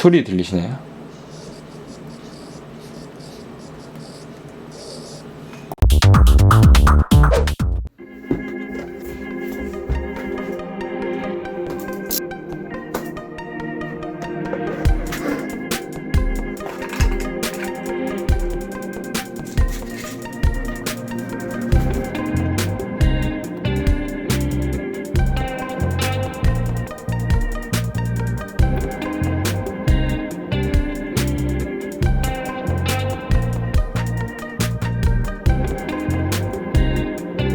소리 들리시나요?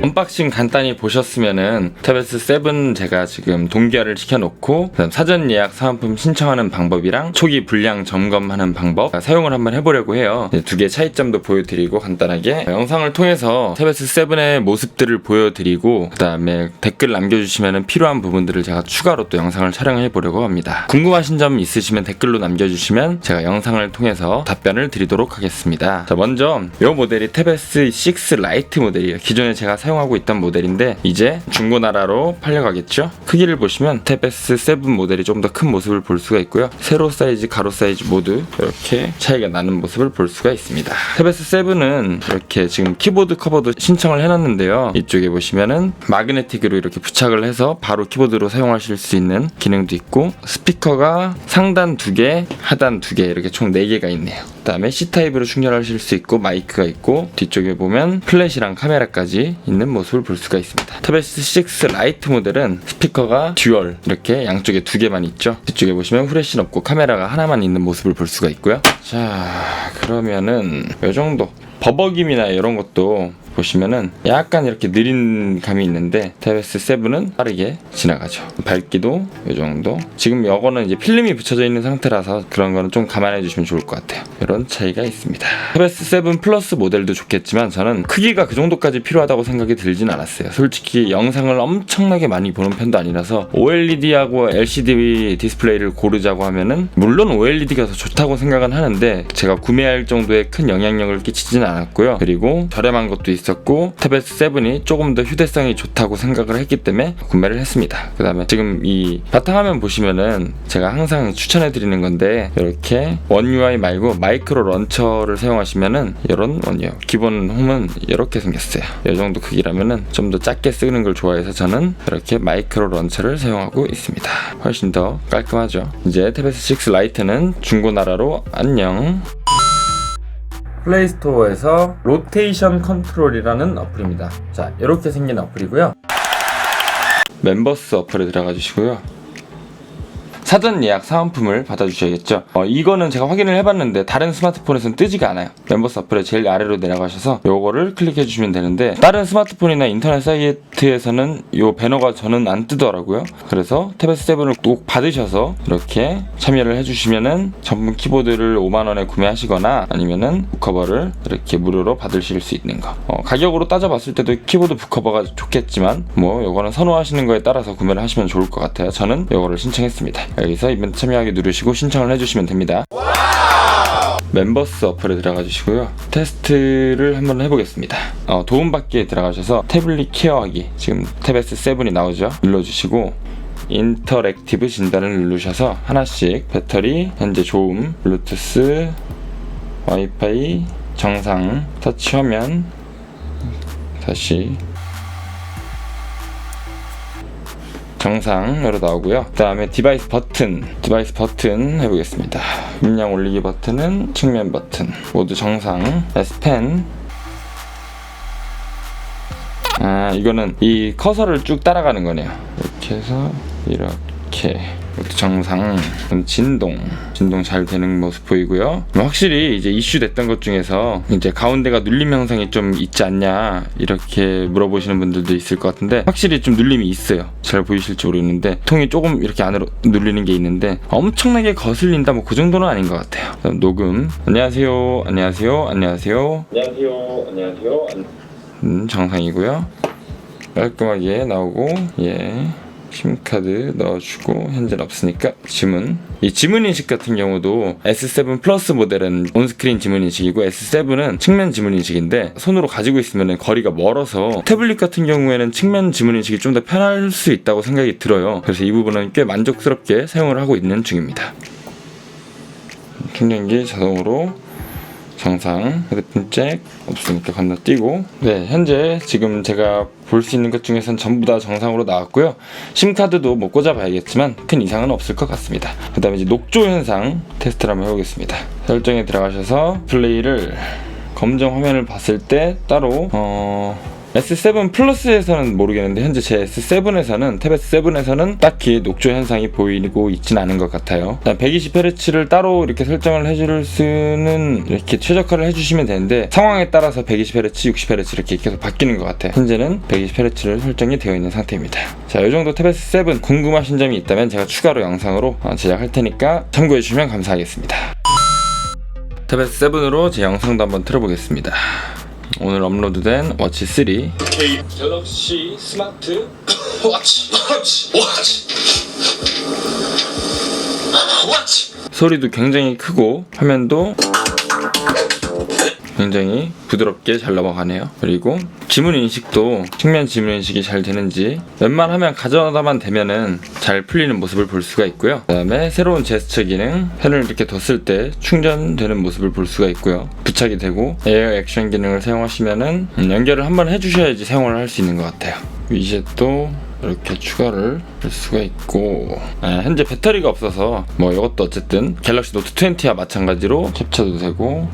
언박싱 간단히 보셨으면은 태베스 7 제가 지금 동기화를 시켜놓고 사전 예약 사은품 신청하는 방법이랑 초기 불량 점검하는 방법 사용을 한번 해보려고 해요. 두 개 차이점도 보여드리고 간단하게 영상을 통해서 태베스 7의 모습들을 보여드리고 그 다음에 댓글 남겨주시면은 필요한 부분들을 제가 추가로 또 영상을 촬영해 보려고 합니다. 궁금하신 점 있으시면 댓글로 남겨주시면 제가 영상을 통해서 답변을 드리도록 하겠습니다. 자 먼저 이 모델이 태베스 6 라이트 모델이에요. 기존에 제가 사용 하고 있던 모델인데 이제 중고나라로 팔려가겠죠. 크기를 보시면 태베스 7 모델이 좀 더 큰 모습을 볼 수가 있고요. 세로 사이즈, 가로 사이즈 모두 이렇게 차이가 나는 모습을 볼 수가 있습니다. 태베스 7은 이렇게 지금 키보드 커버도 신청을 해놨는데요. 이쪽에 보시면은 마그네틱으로 이렇게 부착을 해서 바로 키보드로 사용하실 수 있는 기능도 있고 스피커가 상단 두 개, 하단 두개 이렇게 총네 개가 있네요. 그 다음에 C 타입으로 충전하실 수 있고 마이크가 있고 뒤쪽에 보면 플래시랑 카메라까지 있는 모습을 볼 수가 있습니다. 태베스 6 라이트 모델은 스피커가 듀얼 이렇게 양쪽에 두 개만 있죠. 뒤쪽에 보시면 후레쉬는 없고 카메라가 하나만 있는 모습을 볼 수가 있고요. 자 그러면은 이 정도 버벅임이나 이런 것도 보시면은 약간 이렇게 느린 감이 있는데 테베스 7은 빠르게 지나가죠. 밝기도 이 정도. 지금 이거는 이제 필름이 붙여져 있는 상태라서 그런 거는 좀 감안해 주시면 좋을 것 같아요. 이런 차이가 있습니다. 테베스 7 플러스 모델도 좋겠지만 저는 크기가 그 정도까지 필요하다고 생각이 들진 않았어요. 솔직히 영상을 엄청나게 많이 보는 편도 아니라서 OLED하고 LCD 디스플레이를 고르자고 하면은 물론 OLED가 더 좋다고 생각은 하는데 제가 구매할 정도의 큰 영향력을 끼치진 않았고요. 그리고 저렴한 것도 있어요. 있었고 태베스 7이 조금 더 휴대성이 좋다고 생각을 했기 때문에 구매를 했습니다. 그 다음에 지금 이 바탕화면 보시면은 제가 항상 추천해 드리는 건데 이렇게 원 UI 말고 마이크로 런처를 사용하시면은 이런 원이요. 기본 홈은 이렇게 생겼어요. 이 정도 크기라면은 좀 더 작게 쓰는 걸 좋아해서 저는 이렇게 마이크로 런처를 사용하고 있습니다. 훨씬 더 깔끔하죠. 이제 태베스 6 라이트는 중고나라로 안녕. 플레이스토어에서 로테이션 컨트롤이라는 어플입니다. 자, 이렇게 생긴 어플이고요. 멤버스 어플에 들어가 주시고요. 사전 예약 사은품을 받아주셔야겠죠. 어, 이거는 제가 확인을 해봤는데 다른 스마트폰에서는 뜨지가 않아요. 멤버스 어플에 제일 아래로 내려가셔서 요거를 클릭해 주시면 되는데 다른 스마트폰이나 인터넷 사이트에서는 요 배너가 저는 안 뜨더라고요. 그래서 태베스 7을 꼭 받으셔서 이렇게 참여를 해주시면은 전문 키보드를 5만 원에 구매하시거나 아니면은 북커버를 이렇게 무료로 받으실 수 있는 거. 어, 가격으로 따져봤을 때도 키보드 북커버가 좋겠지만 뭐 요거는 선호하시는 거에 따라서 구매를 하시면 좋을 것 같아요. 저는 요거를 신청했습니다. 여기서 이벤트 참여하기 누르시고 신청을 해주시면 됩니다. 멤버스 어플에 들어가 주시고요. 테스트를 한번 해보겠습니다. 어, 도움받기에 들어가셔서 태블릿 케어하기 지금 태베스 7이 나오죠. 눌러주시고 인터랙티브 진단을 누르셔서 하나씩 배터리, 현재 조음, 블루투스, 와이파이, 정상, 터치 화면, 다시 정상으로 나오고요. 그 다음에 디바이스 버튼, 디바이스 버튼 해보겠습니다. 음량 올리기 버튼은 측면 버튼, 모두 정상, S펜. 아, 이거는 이 커서를 쭉 따라가는 거네요. 이렇게 해서 이렇게. 이것도 정상 진동 진동 잘 되는 모습 보이고요. 확실히 이제 이슈 됐던 것 중에서 이제 가운데가 눌림 현상이 좀 있지 않냐 이렇게 물어보시는 분들도 있을 것 같은데 확실히 좀 눌림이 있어요. 잘 보이실지 모르겠는데 통이 조금 이렇게 안으로 눌리는 게 있는데 엄청나게 거슬린다 뭐 그 정도는 아닌 것 같아요. 녹음. 안녕하세요. 안녕하세요. 안녕하세요. 안녕하세요. 안녕하세요. 음, 정상이고요. 깔끔하게 나오고 예 심카드 넣어주고 현재는 없으니까 지문. 이 지문 인식 같은 경우도 S7 플러스 모델은 온스크린 지문 인식이고 S7은 측면 지문 인식인데 손으로 가지고 있으면 거리가 멀어서 태블릿 같은 경우에는 측면 지문 인식이 좀 더 편할 수 있다고 생각이 들어요. 그래서 이 부분은 꽤 만족스럽게 사용을 하고 있는 중입니다. 충전기 자동으로 정상 헤드폰 잭 없으니까 건너뛰고. 네 현재 지금 제가 볼 수 있는 것 중에선 전부 다 정상으로 나왔고요. 심카드도 뭐 꽂아봐야겠지만 큰 이상은 없을 것 같습니다. 그 다음에 이제 녹조 현상 테스트를 한번 해보겠습니다. 설정에 들어가셔서 플레이를 검정 화면을 봤을 때 따로 어 S7 플러스에서는 모르겠는데 현재 제 S7에서는 탭 S7에서는 딱히 녹조 현상이 보이고 있진 않은 것 같아요. 120Hz를 따로 이렇게 설정을 해줄 수는 이렇게 최적화를 해주시면 되는데 상황에 따라서 120Hz, 60Hz 이렇게 계속 바뀌는 것 같아요. 현재는 120Hz를 설정이 되어 있는 상태입니다. 자, 이 정도 탭 S7 궁금하신 점이 있다면 제가 추가로 영상으로 어, 제작할 테니까 참고해 주시면 감사하겠습니다. 탭 S7으로 제 영상도 한번 틀어보겠습니다. 오늘 업로드된 워치 3 K 갤럭시 스마트 워치. 워치. 워치. 워치. 소리도 굉장히 크고 화면도 굉장히 부드럽게 잘 넘어가네요. 그리고 지문 인식도 측면 지문 인식이 잘 되는지 웬만하면 가져다만 되면은 잘 풀리는 모습을 볼 수가 있고요. 그 다음에 새로운 제스처 기능 펜을 이렇게 뒀을 때 충전되는 모습을 볼 수가 있고요. 부착이 되고 에어 액션 기능을 사용하시면은 음, 연결을 한번 해주셔야지 사용을 할 수 있는 것 같아요. 위젯도 이렇게 추가를 할 수가 있고 아, 현재 배터리가 없어서 뭐 이것도 어쨌든 갤럭시 노트 20와 마찬가지로 캡처도 되고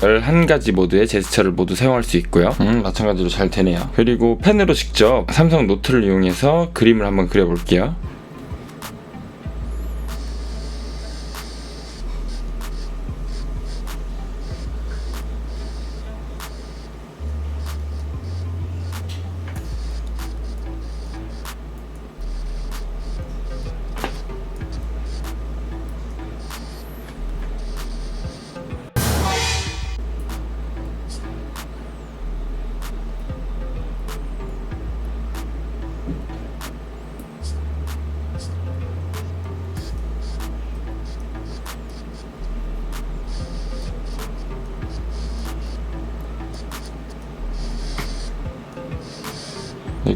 11가지 모드의 제스처를 모두 사용할 수 있고요. 음, 마찬가지로 잘 되네요. 그리고 펜으로 직접 삼성 노트를 이용해서 그림을 한번 그려볼게요.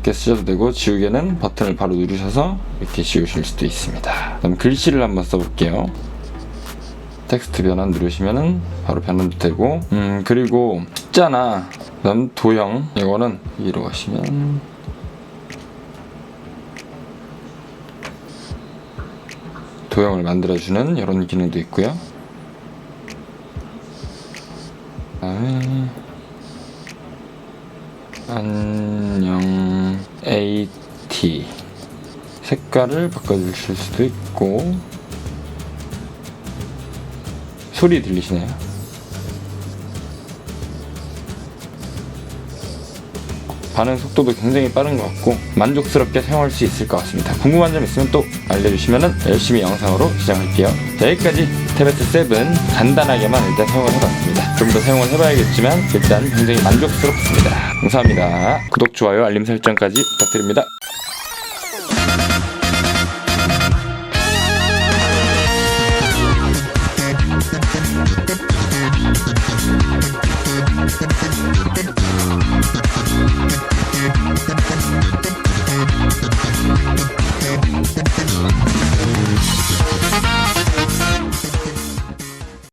이렇게 쓰셔도 되고 지우개는 버튼을 바로 누르셔서 이렇게 지우실 수도 있습니다. 그럼 글씨를 한번 써볼게요. 텍스트 변환 누르시면은 바로 변환도 되고 음 그리고 숫자나 그다음 도형 이거는 여기로 가시면 도형을 만들어주는 이런 기능도 있고요. 그다음에 안녕 AT 색깔을 바꿔주실 수도 있고 소리 들리시나요? 반응 속도도 굉장히 빠른 것 같고 만족스럽게 사용할 수 있을 것 같습니다. 궁금한 점 있으면 또 알려주시면 열심히 영상으로 시작할게요. 자, 여기까지 태베트 7 간단하게만 일단 사용을 해봤습니다. 좀 더 사용을 해봐야겠지만 일단 굉장히 만족스럽습니다. 감사합니다. 구독, 좋아요, 알림 설정까지 부탁드립니다.